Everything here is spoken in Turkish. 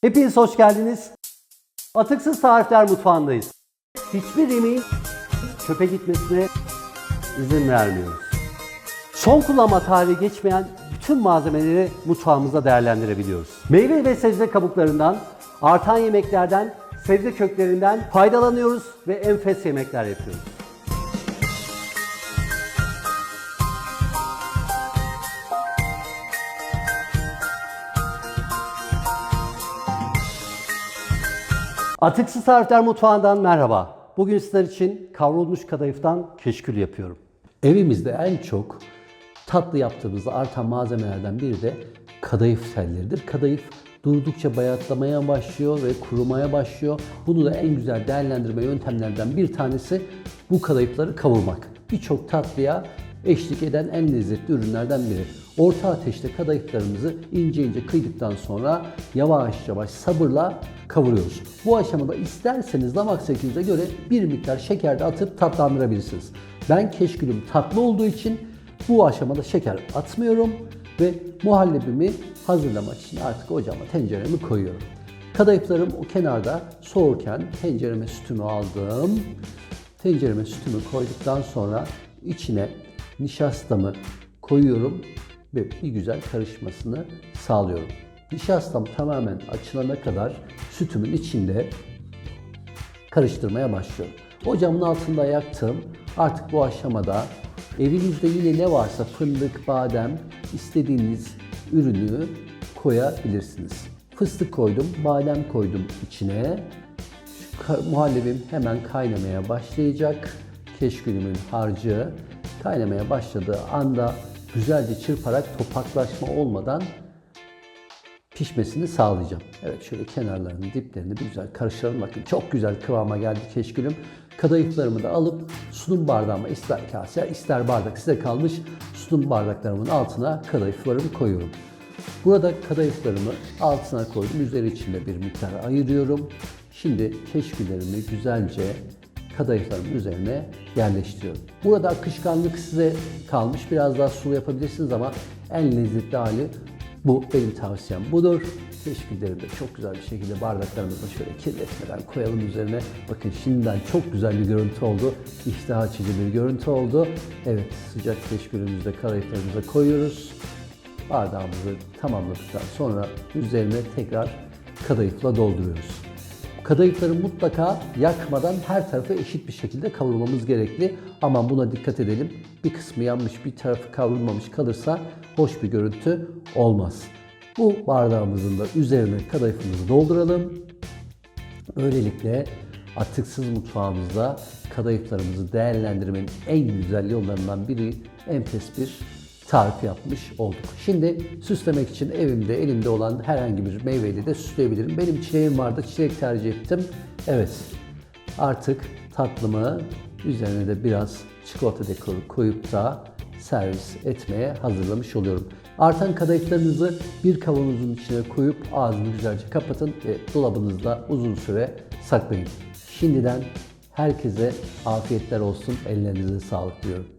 Hepiniz hoş geldiniz. Atıksız Tarifler Mutfağı'ndayız. Hiçbir yemeğin çöpe gitmesine izin vermiyoruz. Son kullanma tarihi geçmeyen bütün malzemeleri mutfağımızda değerlendirebiliyoruz. Meyve ve sebze kabuklarından, artan yemeklerden, sebze köklerinden faydalanıyoruz ve enfes yemekler yapıyoruz. Atıksız Tarifler Mutfağı'ndan merhaba. Bugün sizler için kavrulmuş kadayıftan keşkül yapıyorum. Evimizde en çok tatlı yaptığımızda artan malzemelerden biri de kadayıf telleridir. Kadayıf durdukça bayatlamaya başlıyor ve kurumaya başlıyor. Bunu da en güzel değerlendirme yöntemlerden bir tanesi bu kadayıfları kavurmak. Birçok tatlıya eşlik eden en lezzetli ürünlerden biri. Orta ateşte kadayıflarımızı ince ince kıydıktan sonra yavaş yavaş sabırla kavuruyoruz. Bu aşamada isterseniz damak zevkinize göre bir miktar şeker de atıp tatlandırabilirsiniz. Ben keşkülüm tatlı olduğu için bu aşamada şeker atmıyorum ve muhallebimi hazırlamak için artık ocağıma tenceremi koyuyorum. Kadayıflarım o kenarda soğurken tencereme sütümü aldım. Tencereme sütümü koyduktan sonra içine nişastamı koyuyorum ve bir güzel karışmasını sağlıyorum. Nişastam tamamen açılana kadar sütümün içinde karıştırmaya başlıyorum. Ocağımın altında yaktım. Artık bu aşamada evinizde yine ne varsa fındık, badem istediğiniz ürünü koyabilirsiniz. Fıstık koydum, badem koydum içine. Muhallebim hemen kaynamaya başlayacak. Keşkülümün harcı kaynamaya başladığı anda güzelce çırparak topaklaşma olmadan pişmesini sağlayacağım. Evet şöyle kenarlarını, diplerini bir güzel karıştıralım. Bakın çok güzel kıvama geldi keşkülüm. Kadayıflarımı da alıp sunum bardağıma ister kase ister bardak size kalmış sunum bardaklarımın altına kadayıflarımı koyuyorum. Burada kadayıflarımı altına koydum. Üzeri içinde bir miktar ayırıyorum. Şimdi keşküllerimi güzelce kadayıfların üzerine yerleştiriyorum. Burada akışkanlık size kalmış. Biraz daha sulu yapabilirsiniz ama en lezzetli hali bu. Benim tavsiyem budur. Keşkülleri de çok güzel bir şekilde bardaklarımızda şöyle kirletmeden koyalım üzerine. Bakın şimdiden çok güzel bir görüntü oldu. İştah açıcı bir görüntü oldu. Evet sıcak keşkülümüzü de kadayıflarımıza koyuyoruz. Bardağımızı tamamladıktan sonra üzerine tekrar kadayıfla dolduruyoruz. Kadayıfları mutlaka yakmadan her tarafı eşit bir şekilde kavurmamız gerekli. Ama buna dikkat edelim. Bir kısmı yanmış, bir tarafı kavrulmamış kalırsa hoş bir görüntü olmaz. Bu bardağımızın da üzerine kadayıfımızı dolduralım. Böylelikle atıksız mutfağımızda kadayıflarımızı değerlendirmenin en güzel yollarından biri enfes bir tarif yapmış olduk. Şimdi süslemek için evimde elimde olan herhangi bir meyveyle de süsleyebilirim. Benim çileğim vardı, çilek tercih ettim. Evet, artık tatlımı üzerine de biraz çikolata dekoru koyup da servis etmeye hazırlamış oluyorum. Artan kadayıflarınızı bir kavanozun içine koyup ağzını güzelce kapatın ve dolabınızda uzun süre saklayın. Şimdiden herkese afiyetler olsun, ellerinize sağlık diyorum.